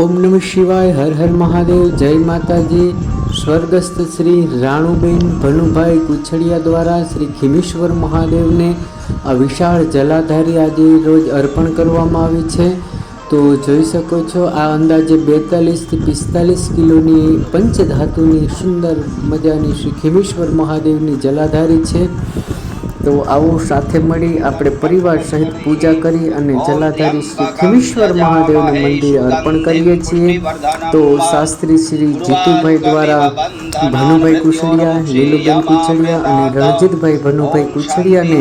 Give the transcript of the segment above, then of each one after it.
ઓમ નમઃ શિવાય, હર હર મહાદેવ, જય માતાજી. સ્વર્ગસ્થ શ્રી રાણુબેન ભનુભાઈ કુછડિયા દ્વારા શ્રી ખીમેશ્વર મહાદેવને આ વિશાળ જલાધારી આજે રોજ અર્પણ કરવામાં આવી છે. તો જોઈ શકો છો, આ અંદાજે બેતાલીસથી પિસ્તાલીસ કિલોની પંચધાતુની સુંદર મજાની શ્રી ખીમેશ્વર મહાદેવની જલાધારી છે. તો આવો સાથે મળી આપણે પરિવાર સહિત પૂજા કરી અને જલાધારી શ્રી ખીમેશ્વર મહાદેવને મંદિરે અર્પણ કરીએ છીએ. તો શાસ્ત્રી શ્રી જીતુભાઈ દ્વારા ભાનુભાઈ કુછડિયા, લીલુબેન કુછડિયા અને રણજીતભાઈ ભનુભાઈ કુછડિયાને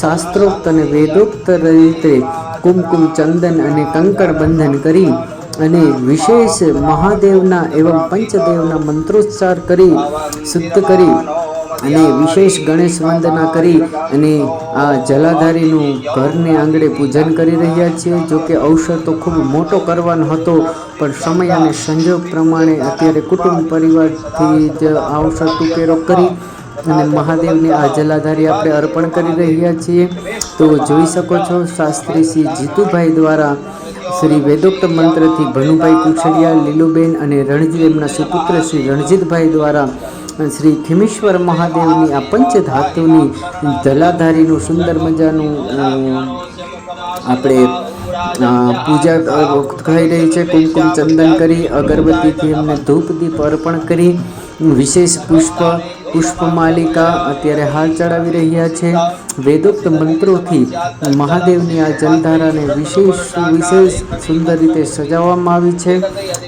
શાસ્ત્રોક્ત અને વેદોક્ત રીતે કુમકુમ, ચંદન અને કંકણ બંધન કરી અને વિશેષ મહાદેવના એવં પંચદેવના મંત્રોચ્ચાર કરી, શુદ્ધ કરી અને વિશેષ ગણેશ વંદના કરી અને આ જલાધારીનું ઘરને આંગણે પૂજન કરી રહ્યા છીએ. જો કે અવસર તો ખૂબ મોટો કરવાનો હતો, પણ સમય અને સંજોગ પ્રમાણે અત્યારે કુટુંબ પરિવારથી જ આ અવસર ટૂંકેરો કરી અને મહાદેવને આ જલાધારી આપણે અર્પણ કરી રહ્યા છીએ. તો જોઈ શકો છો, શાસ્ત્રી શ્રી જીતુભાઈ દ્વારા શ્રી વેદોક્ત મંત્રથી ભનુભાઈ કુછડિયા, લીલુબેન અને રણજીત એમના સુપુત્ર શ્રી રણજીતભાઈ દ્વારા શ્રી ખીમેશ્વર મહાદેવની આ પંચધાતુની જલાધારીનું સુંદર મજાનું આપણે પૂજા થઈ રહી છે, કુમકુમ ચંદન કરી, અગરબત્તીથી એમને ધૂપ દીપ અર્પણ કરી, વિશેષ પુષ્પ પુષ્પમાલિકા અત્યારે હાલ ચડાવી રહ્યા છે. વેદોક્ત મંત્રોથી મહાદેવની આ જલધારાને વિશેષ વિશેષ સુંદર રીતે સજાવવામાં આવી છે.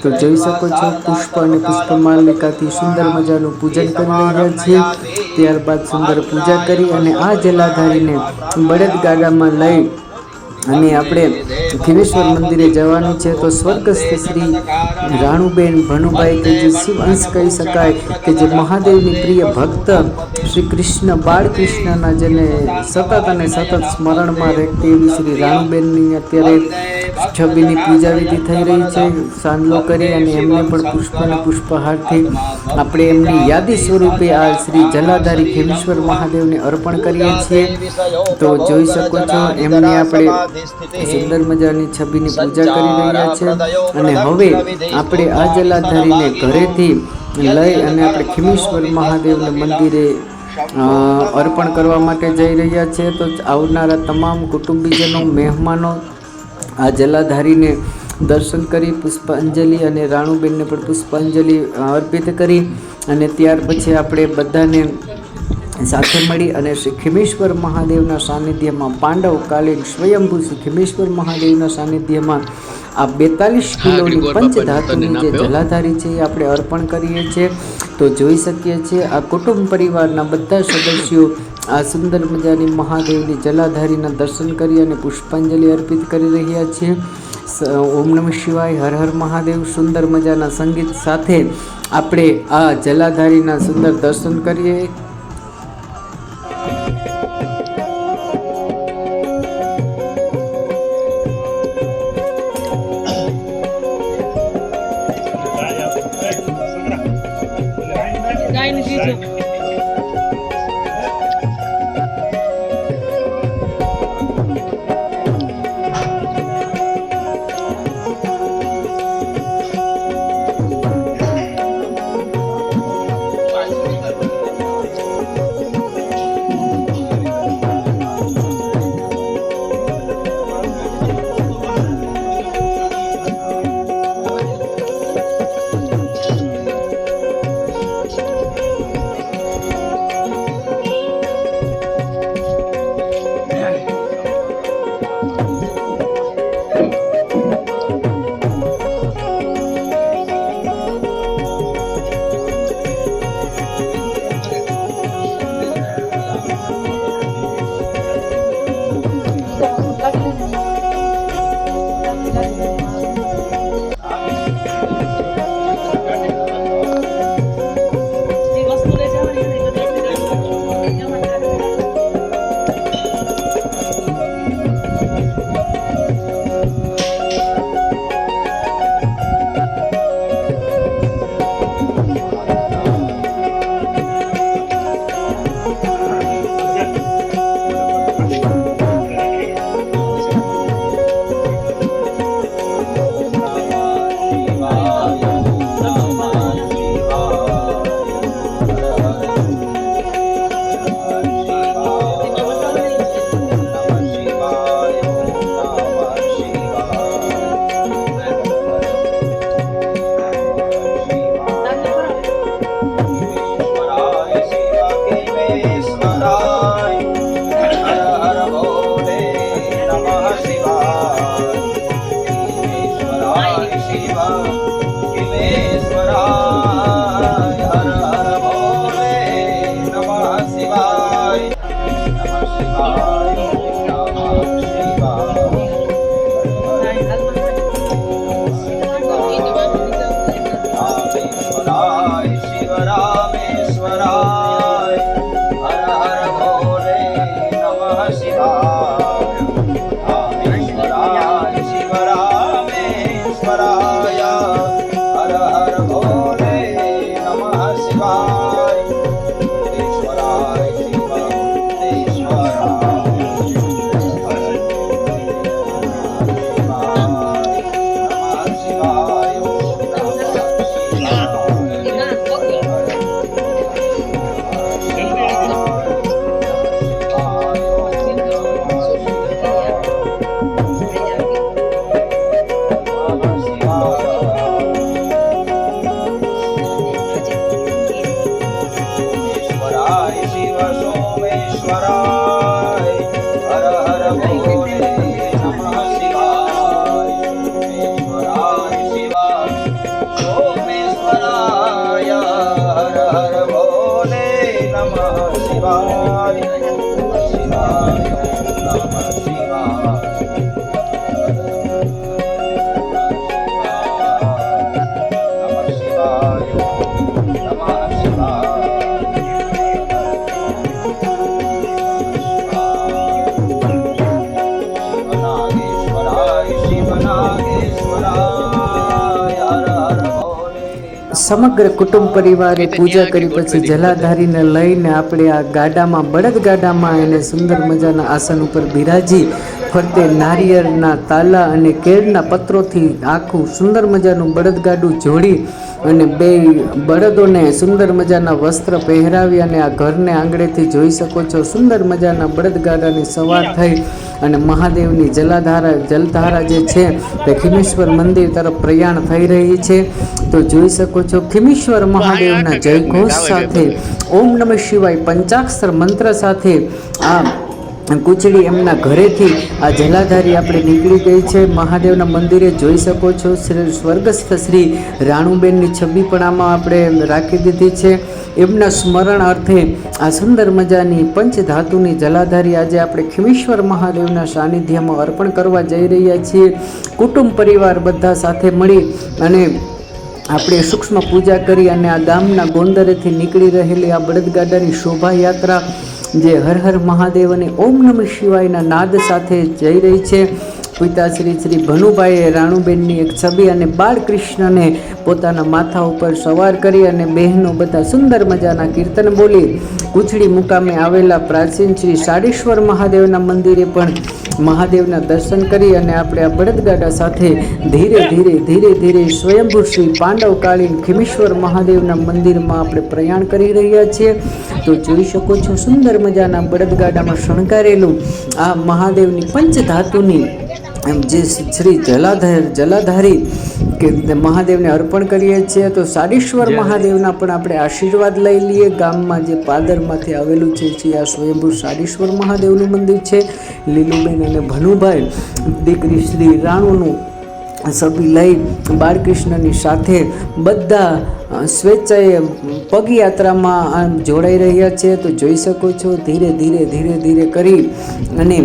તો જોઈ શકો છો પુષ્પ અને પુષ્પમાલિકાથી સુંદર મજાનું પૂજન કરી રહ્યા છીએ ત્યારબાદ સુંદર પૂજા કરી અને આ જલાધારીને બળદ ગાડામાં લઈ અને આપણે ખીરેશ્વર મંદિરે જવાનું છે. તો સ્વર્ગસ્થ શ્રી રાણુબેન ભનુભાઈ કે જે શિવ અંશ કહી શકાય કે જે મહાદેવની પ્રિય ભક્ત શ્રી કૃષ્ણ બાળકૃષ્ણના જેને સતત અને સતત સ્મરણમાં રહેતી એવી શ્રી રાણુબેનની અત્યારે છબીની પૂજા વિધિ થઈ રહી છે સાંજલો કરી અને એમને પણ પુષ્પ પુષ્પહારથી આપણે એમની યાદી સ્વરૂપે આ શ્રી જલાધારી ખેમેશ્વર મહાદેવને અર્પણ કરીએ છીએ. તો જોઈ શકો છો, એમને આપણે સુંદર મજાની છબીની પૂજા કરી રહ્યા છે. અને હવે આપણે આ જલાધારીને ઘરેથી લઈ અને આપણે ખેમેશ્વર મહાદેવને મંદિરે અર્પણ કરવા માટે જઈ રહ્યા છે. તો આવનારા તમામ કુટુંબીજનો, મહેમાનો આ જલાધારીને દર્શન કરી પુષ્પાંજલિ અને રાણુબેનને પણ પુષ્પાંજલિ અર્પિત કરી અને ત્યાર પછી આપણે બધાને સાથે મળી અને શ્રી ખીમેશ્વર મહાદેવના સાનિધ્યમાં પાંડવકાલીન સ્વયંભૂ શ્રી ખીમેશ્વર મહાદેવના સાનિધ્યમાં આ બેતાલીસ કિલોની પંચધાતુની જે જલાધારી છે એ આપણે અર્પણ કરીએ છીએ. તો જોઈ શકીએ છીએ આ કુટુંબ પરિવારના બધા સદસ્યો આ સુંદર મજાની મહાદેવની જલાધારીના દર્શન કરી અને પુષ્પાંજલિ અર્પિત કરી રહ્યા છીએ. ઓમ નમ શિવાય, હર હર મહાદેવ. સુંદર મજાના સંગીત સાથે આપણે આ જલાધારીના સુંદર દર્શન કરીએ. નમઃ સમગ્ર કુટુંબ પરિવારે પૂજા કરી પછી જલાધારીને લઈને આપણે આ ગાડામાં બળદ ગાડામાં એને સુંદર મજાના આસન ઉપર બિરાજી ફરતે નારિયેળના તાલા અને કેળના પત્રોથી આખું સુંદર મજાનું બળદગાડું જોડી અને બે બળદોને સુંદર મજાના વસ્ત્ર પહેરાવી અને આ ઘરને આંગળેથી જોઈ શકો છો. સુંદર મજાના બળદગાડાની સવાર થઈ અને મહાદેવની જલાધારા, જલધારા જે છે તે ખીમેશ્વર મંદિર તરફ પ્રયાણ થઈ રહી છે. તો જોઈ શકો છો ખીમેશ્વર મહાદેવના જયઘોષ સાથે ઓમ નમઃ શિવાય પંચાક્ષર મંત્ર સાથે આ કુચડી એમના ઘરેથી આ જલાધારી આપણે નીકળી ગઈ છે. મહાદેવના મંદિરે જોઈ શકો છો. શ્રી સ્વર્ગસ્થ શ્રી રાણુબેનની છબી પણ આમાં આપણે રાખી દીધી છે. એમના સ્મરણ અર્થે આ સુંદર મજાની પંચધાતુની જલાધારી આજે આપણે ખીમેશ્વર મહાદેવના સાનિધ્યમાં અર્પણ કરવા જઈ રહ્યા છીએ. કુટુંબ પરિવાર બધા સાથે મળી અને આપણે સૂક્ષ્મ પૂજા કરી અને આ ગામના ગોંદરેથી નીકળી રહેલી આ બળદગાડાની શોભાયાત્રા જે હર હર મહાદેવ અને ઓમ નમઃ શિવાયના નાદ સાથે જઈ રહી છે. પિતાશ્રી શ્રી ભનુભાઈએ રાણુબેનની એક છબી અને બાળકૃષ્ણને પોતાના માથા ઉપર સવાર કરી અને બહેનો બધા સુંદર મજાના કીર્તન બોલી કુચડી મુકામે આવેલા પ્રાચીન શ્રી સાડેશ્વર મહાદેવના મંદિરે પણ મહાદેવના દર્શન કરી અને આપણે આ બળદગાડા સાથે ધીરે ધીરે ધીરે ધીરે સ્વયંભૂ શ્રી પાંડવ કાળીન ખીમેશ્વર મહાદેવના મંદિરમાં આપણે પ્રયાણ કરી રહ્યા છીએ. તો જોઈ શકો છો, સુંદર મજાના બળદગાડામાં શણગારેલું આ મહાદેવની પંચધાતુની એમ જે શ્રી જલાધર જલાધારી કે મહાદેવને અર્પણ કરીએ છીએ તો સાડેશ્વર મહાદેવના પણ આપણે આશીર્વાદ લઈ લઈએ. ગામમાં જે પાદરમાંથી આવેલું છે જે આ સ્વયંભૂ સાડેશ્વર મહાદેવનું મંદિર છે લીલુબેન અને ભનુભાઈ દીકરી શ્રી રાણુનું સભી લઈ બાળકૃષ્ણની સાથે બધા સ્વેચ્છાએ પગયાત્રામાં આમ જોડાઈ રહ્યા છે. તો જોઈ શકો છો ધીરે ધીરે ધીરે ધીરે કરી અને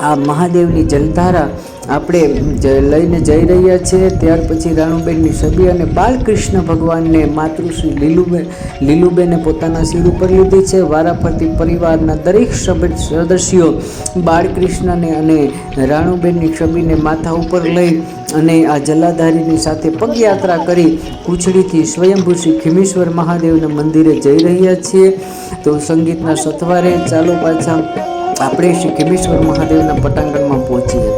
આ મહાદેવની જલધારા આપણે લઈને જઈ રહ્યા છીએ ત્યાર પછી રાણુબેનની છબી અને બાલકૃષ્ણ ભગવાનને માતૃશ્રી લીલુબેન લીલુબેને પોતાના શિર ઉપર લીધી છે. વારાફરતી પરિવારના દરેક સદસ્યો બાળકૃષ્ણને અને રાણુબેનની છબીને માથા ઉપર લઈ અને આ જલાધારીની સાથે પગયાત્રા કરી કુચડીથી સ્વયંભૂ શ્રી ખીમેશ્વર મહાદેવના મંદિરે જઈ રહ્યા છીએ. તો સંગીતના સથવારે ચાલો પાછા આપણે શ્રી ખીમેશ્વર મહાદેવના પટાંગણમાં પહોંચીએ.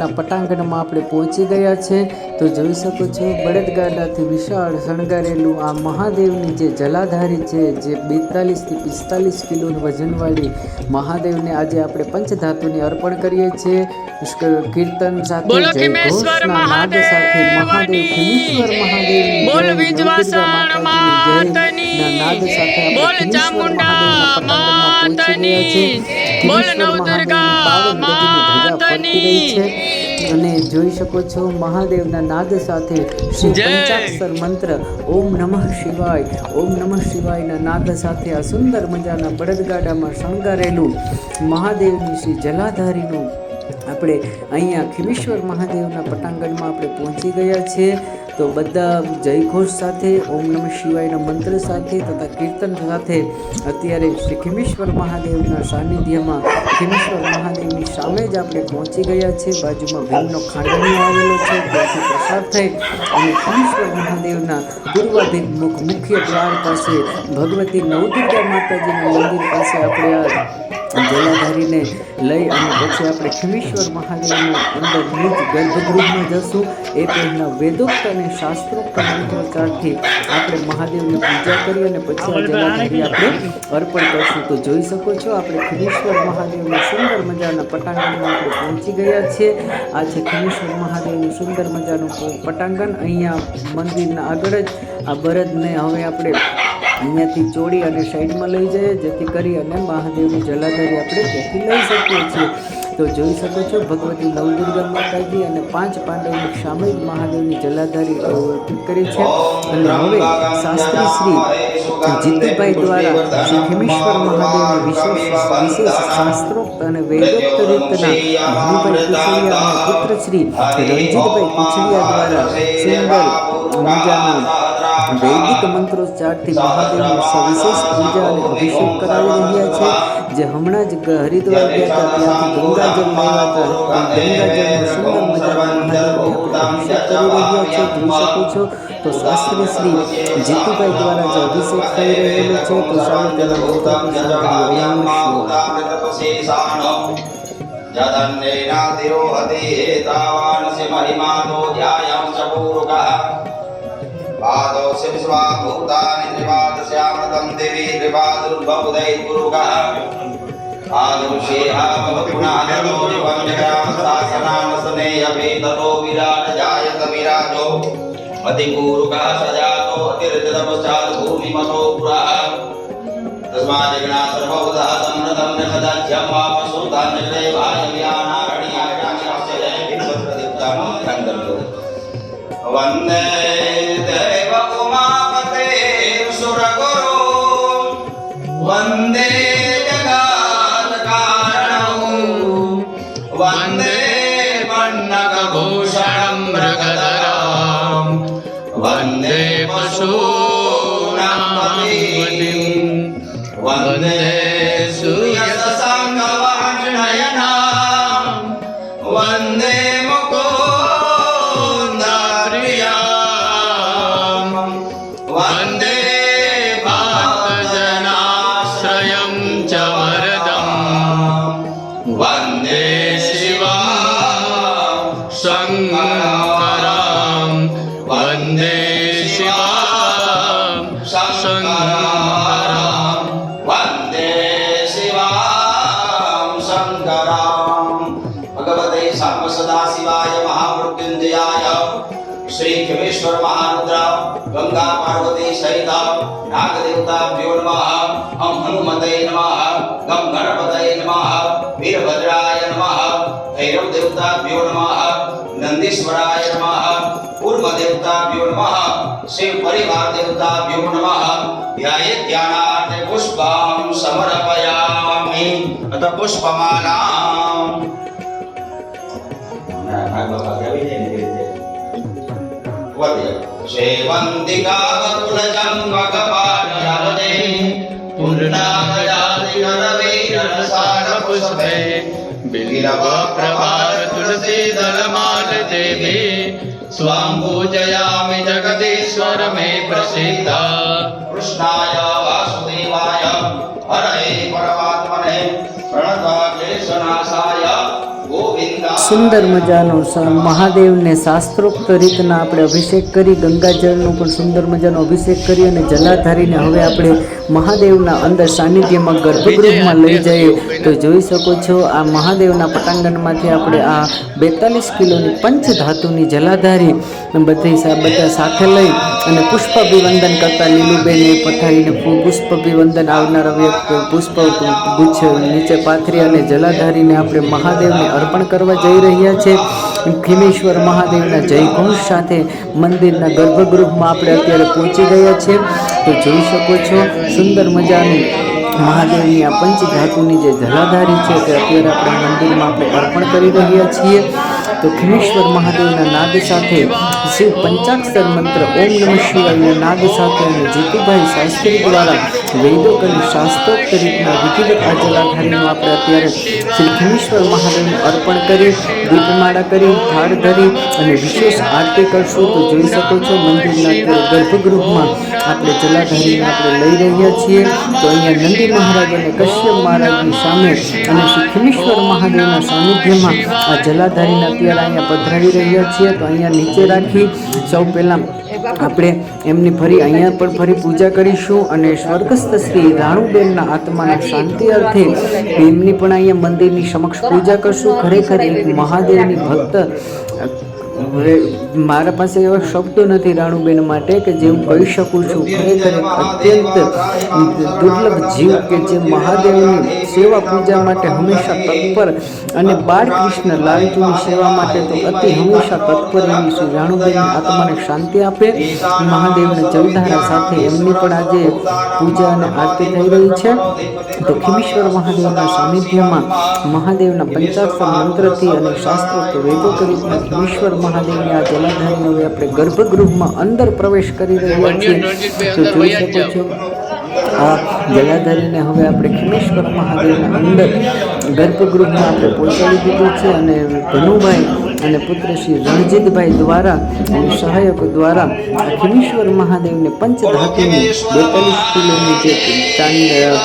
મહાદેવના પટાંગણમાં આપણે પહોંચી ગયા છે. તો જોઈ શકો છો બળદગાડાથી વિશાળ શણગારેલું આ મહાદેવની જે જલાધારી છે જે બેતાલીસથી પિસ્તાલીસ કિલો વજનવાળી મહાદેવને આજે આપણે પંચધાતુને અર્પણ કરીએ છીએ કીર્તન સાથે ઘોષના નાદ સાથે મહાદેવ ખીમેશ્વર મહાદેવની નાદ સાથે આપણે મહાદેવના પટાંગણમાં પહોંચી ગયા છે. બોલ મહાદેવની પાવન ગતિની ધજા ફરકી રહી છે અને જોઈ શકો છો મહાદેવના નાદ સાથે શ્રી. પંચાક્ષર મંત્ર. ઓમ નમઃ શિવાય. ઓમ નમઃ શિવાયના નાદ સાથે આ સુંદર મજાના બળદગાડામાં શણગારેલું મહાદેવની શ્રી જલાધારીનું આપણે અહીંયા ખીમેશ્વર મહાદેવના પટાંગણમાં આપણે પહોંચી ગયા છીએ. તો બધા જયઘોષ સાથે, ઓમ નમ શિવાયના મંત્ર સાથે તથા કીર્તન સાથે અત્યારે શ્રી ખીમેશ્વર મહાદેવના સાનિધ્યમાં ખીમેશ્વર મહાદેવની સામે જ આપણે પહોંચી ગયા છે બાજુમાં ભીમનો ખાંડણીઓ આવેલો છે. ત્યાંથી પસાર થઈ અને ખીમેશ્વર મહાદેવના પૂર્વાભિમુખ મુખ્ય દ્વાર પાસે ભગવતી નવદુર્ગા માતાજીના મંદિર પાસે આપણે આ જલાધારીને લઈ અને પછી આપણે ખીમેશ્વર મહાદેવના અંદર નિજ ગર્ભગૃહમાં જશું. એ પહેલાં વેદોક્ત અને શાસ્ત્રોક્ત મંત્રોચ્ચારથી આપણે મહાદેવની પૂજા કરી અને પછી આ જલાધારી આપણે અર્પણ કરશું. તો જોઈ શકો છો, આપણે ખીમેશ્વર મહાદેવના સુંદર મજાના પટાંગણમાં આપણે પહોંચી ગયા છીએ. આ છે ખીમેશ્વર મહાદેવનું સુંદર મજાનું પટાંગણ. અહીંયા મંદિરના આગળ જ આ બરદને હવે આપણે અહીંયાથી ચોડી અને સાઈડમાં લઈ જઈએ જેથી કરી અને મહાદેવની જલાધારી આપણે ત્યાંથી લઈ શકીએ છીએ. તો જોઈ શકો છો, ભગવતી નવદુર્ગા માતાજી અને પાંચ પાંડવની સામયિક મહાદેવની જલાધારી અર્પિત કરી છે. અને હવે શાસ્ત્રી શ્રી જીતુભાઈ દ્વારા શ્રી ખેમેશ્વર મહાદેવની વિશેષ વિશેષ શાસ્ત્રોક્ત અને વેદોક્ત રીતના ભાનુભાઈ કુચડિયા અને પુત્ર શ્રી રણજીતભાઈ કુછડિયા દ્વારા સુંદર મજાના વૈદિક મંત્રોચ્ચારથી મહાદેવની સવિશેષ પૂજા અને અભિષેક કરાવી રહ્યા છે જે હમણાં જ ગ- હરિદ્વાર ગયા હતા ત્યાંથી ગંગાજળ લાવ્યા હતા ગંગાજળનો સુંદર મજાના મહાદેવને આપણે અભિષેક કરી રહ્યા છે જોઈ શકો છો તો શાસ્ત્રી શ્રી જીતુભાઈ દ્વારા જે અભિષેક થઈ રહેલો છે તો ચાલો તેના મંત્રો પણ સાંભળીએ. ઓમ નમઃ શિવાય. જદન્નેનાતિરોહતિ તાવાનસि महिमानो ध्यायं च पूरुकः पादोऽसि विश्वा भूतानि त्रिपादस्यामृतं दिवि त्रिपादुर्बहुदैर्पुरुकः आदुषेहामपुनादतो दिवं जग्रामशासनामसनेऽपि ततो विराट जायत विराजो अतिपूरुकः सजातो अतिर्जतपश्चात् भूमिमतो पुरः तस्माज्जगणा सर्वभूतः समृतं जगदध्यं वापसुधान्यग्रे वन्दे वन्दे जगत्कारणौ वन्दे पन्नगभूषणं मृगधरां वन्दे पशूनां पतिं वन्दे सूर्यसङ्गवाहनयनां वन्दे देवताभ्यो नमः। नंदीश्वराय नमः। पूर्व देवताभ्यो नमः। शिव परिवार देवताभ्यो नमः। ध्याये ध्यानार्थ पुष्पं समर्पयामि। अथ पुष्पमालाम्। सेवन्तिकावकुलचम्पकपाटलवने पूर्णागजादिनरवीररसारपुष्पे बिलवा प्रभार तुलसी दलमाल देवी स्वां पूजयामि जगदीश्वर मे प्रसिद्धा कृष्णाय वासुदेवाय हरे परमात्मने प्रणताकेशनाशाय સુંદર મજાનો મહાદેવને શાસ્ત્રોક્ત રીતના આપણે અભિષેક કરી ગંગાજળનો પણ સુંદર મજાનો અભિષેક કરી અને જલાધારીને હવે આપણે મહાદેવના અંદર સાનિધ્યમાં ગર્ભગૃહમાં લઈ જઈએ. તો જોઈ શકો છો આ મહાદેવના પટાંગણમાંથી આપણે આ બેતાલીસ કિલોની પંચધાતુની જલાધારી બધી સા- બધા સાથે લઈ અને પુષ્પાભિવંદન કરતાં લીલુબેને પથારીને પુષ્પ પુષ્પાભિવંદન આવનાર વ્યક્તિ પુષ્પ ગુચ્છ નીચે પાથરી અને જલાધારીને આપણે મહાદેવને અર્પણ કરવા જઈ રહ્યા છે. ખીમેશ્વર મહાદેવના જયઘોષ સાથે મંદિરના ગર્ભગૃહમાં આપણે અત્યારે પહોંચી ગયા છે. તો જોઈ શકો છો, સુંદર મજાનું મહાદેવની આ પંચધાતુની જે જલાધારી છે તે અત્યારે આપણે મંદિરમાં આપણે અર્પણ કરી રહ્યા છીએ. તો ખીમેશ્વર મહાદેવના નાદ સાથે શિવ પંચાક્ષર મંત્ર ઓમ નમઃ શિવાયના નાદ સાથે અને જીતુભાઈ શાસ્ત્રી દ્વારા વૈદોક અને શાસ્ત્રોક્ત રીતના વિધિવત આ જલાધારીનું આપણે અત્યારે શ્રી ખીમેશ્વર મહાદેવને અર્પણ કરી, દીપમાળા કરી થાળ ધરી અને વિશેષ આરતી કરશું. તો જોઈ શકો છો, મંદિરના ગર્ભગૃહમાં આપણે જલાધારીને આપણે લઈ રહ્યા છીએ. તો અહીંયા નંદી મહારાજ અને કશ્યપ મહારાજની સામે અને શ્રી ખીમેશ્વર મહાદેવના સાનિધ્યમાં આ જલાધારીને અત્યારે અહીંયા પધરાવી રહ્યા છીએ, તો અહીંયા નીચે રાખી સૌ પહેલાં આપણે એમની ફરી અહીંયા પણ ફરી પૂજા કરીશું અને સ્વર્ગસ્થ શ્રી રાણુબેનના આત્માને શાંતિ અર્થે એમની પણ અહીંયા મંદિરની સમક્ષ પૂજા કરશું. ખરેખર એક મહાદેવની ભક્ત મારા પાસે એવા શબ્દો નથી રાણુબેન માટે કે જે હું કહી શકું છું. ખરેખર અત્યંત દુર્લભ જીવ કે જે મહાદેવની સેવા પૂજા માટે હંમેશા તત્પર અને બાળકૃષ્ણ લાલજીની સેવા માટે તો અતિ હંમેશા તત્પર એવી છે રાણુબેન આત્માને શાંતિ આપે. મહાદેવને જલધારા સાથે એમની પણ આજે પૂજા અને આરતી થઈ રહી છે. તો ખીમેશ્વર મહાદેવના સાનિધ્યમાં મહાદેવના પંચાક્ષર મંત્રથી અને શાસ્ત્રોક્ત વેદો કરીને ખીમેશ્વર મહાદેવની આ જલાધારી હવે આપણે ગર્ભગૃહમાં અંદર પ્રવેશ કરી રહ્યા છીએ. તો જોઈ શકો છો? આ જલાધારીને હવે આપણે ખીમેશ્વર મહાદેવના અંદર ગર્ભગૃહમાં આપણે પહોંચાડી દીધું છે અને ધનુભાઈ અને પુત્ર શ્રી રણજીતભાઈ દ્વારા અને સહાયકો દ્વારા આ ખીમેશ્વર મહાદેવને પંચધાતુની બેતાલીસ કિલોની જે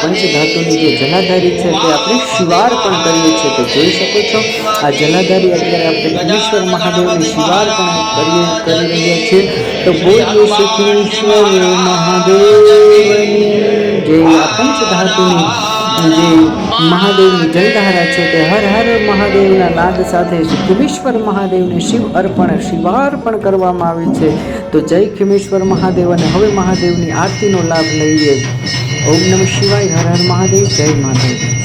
પંચધાતુની જે જલાધારી છે તે આપણે શિવાર પણ કરીએ છીએ. તો જોઈ શકો છો, આ જલાધારી અત્યારે આપણે ખીમેશ્વર મહાદેવને શિવાર પણ કરીએ, કરી રહ્યા છીએ. તો બોલીએ શ્રી મહાદેવની જે આ પંચધાતુની. જે મહાદેવની જયધારા છે તે હર હર મહાદેવના નાદ સાથે ખીમેશ્વર મહાદેવને શિવ અર્પણ શિવાર્પણ કરવામાં આવે છે. તો જય ખીમેશ્વર મહાદેવ અને હવે મહાદેવની આરતીનો લાભ લઈએ. ઓમ નમઃ શિવાય, હર હર મહાદેવ, જય મહાદેવ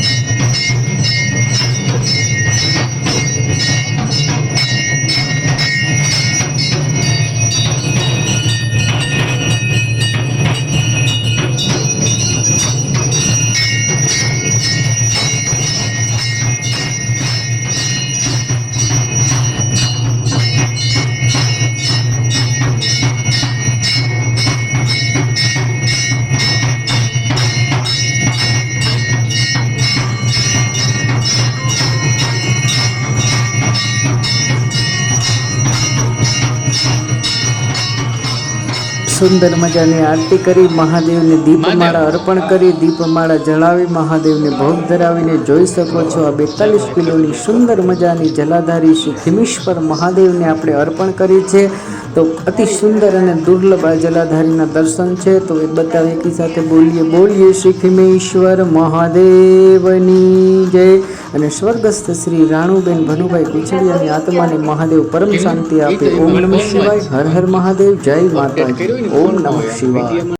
સુંદર મજાની આરતી કરી મહાદેવને દીપમાળા અર્પણ કરી દીપમાળા જળાવી મહાદેવને ભોગ ધરાવીને જોઈ શકો છો આ બેતાલીસ કિલોની સુંદર મજાની જલાધારી શ્રી ખીમેશ્વર મહાદેવને આપણે અર્પણ કરી છે. તો અતિ સુંદર અને દુર્લભ આ જલાધારીના દર્શન છે. તો એ બધા એકી સાથે બોલીએ બોલીએ શ્રી ખીમેશ્વર મહાદેવની જય. અને સ્વર્ગસ્થ શ્રી રાણુબેન ભનુભાઈ કુચડિયાની આત્માને મહાદેવ પરમ શાંતિ આપે. ઓમ નમઃ શિવાય. હર હર મહાદેવ. જય માતાજી. ઓમ નમઃ શિવાય